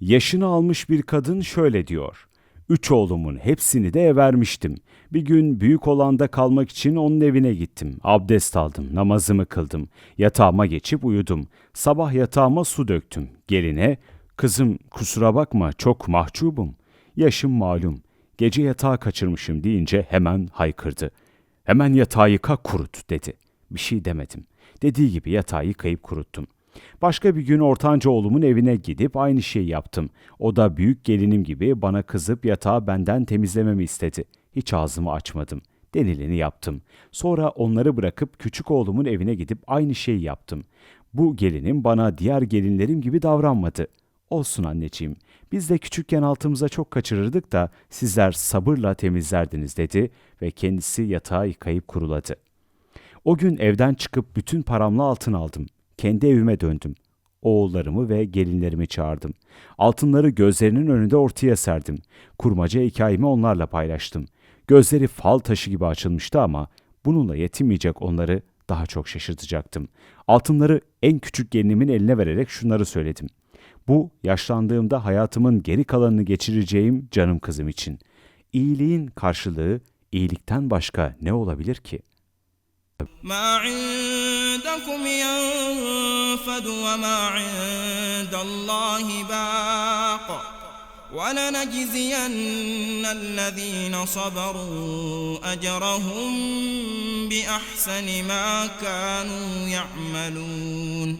Yaşını almış bir kadın şöyle diyor. Üç oğlumun hepsini de ev vermiştim. Bir gün büyük olanda kalmak için onun evine gittim. Abdest aldım, namazımı kıldım. Yatağıma geçip uyudum. Sabah yatağıma su döktüm. Geline, kızım kusura bakma çok mahcubum. Yaşım malum. Gece yatağı kaçırmışım deyince hemen haykırdı. Hemen yatağı yıka kurut dedi. Bir şey demedim. Dediği gibi yatağı yıkayıp kuruttum. Başka bir gün ortanca oğlumun evine gidip aynı şeyi yaptım. O da büyük gelinim gibi bana kızıp yatağı benden temizlememi istedi. Hiç ağzımı açmadım. Denileni yaptım. Sonra onları bırakıp küçük oğlumun evine gidip aynı şeyi yaptım. Bu gelinim bana diğer gelinlerim gibi davranmadı. Olsun anneciğim, biz de küçükken altımıza çok kaçırırdık da sizler sabırla temizlerdiniz dedi ve kendisi yatağı yıkayıp kuruladı. O gün evden çıkıp bütün paramla altın aldım. Kendi evime döndüm. Oğullarımı ve gelinlerimi çağırdım. Altınları gözlerinin önünde ortaya serdim. Kurmaca hikayemi onlarla paylaştım. Gözleri fal taşı gibi açılmıştı ama bununla yetinmeyecek onları daha çok şaşırtacaktım. Altınları en küçük gelinimin eline vererek şunları söyledim. Bu yaşlandığımda hayatımın geri kalanını geçireceğim canım kızım için. İyiliğin karşılığı iyilikten başka ne olabilir ki?'' ما عندكم ينفد وما عند الله باق. ولنجزين الذين صبروا أجرهم بأحسن ما كانوا يعملون.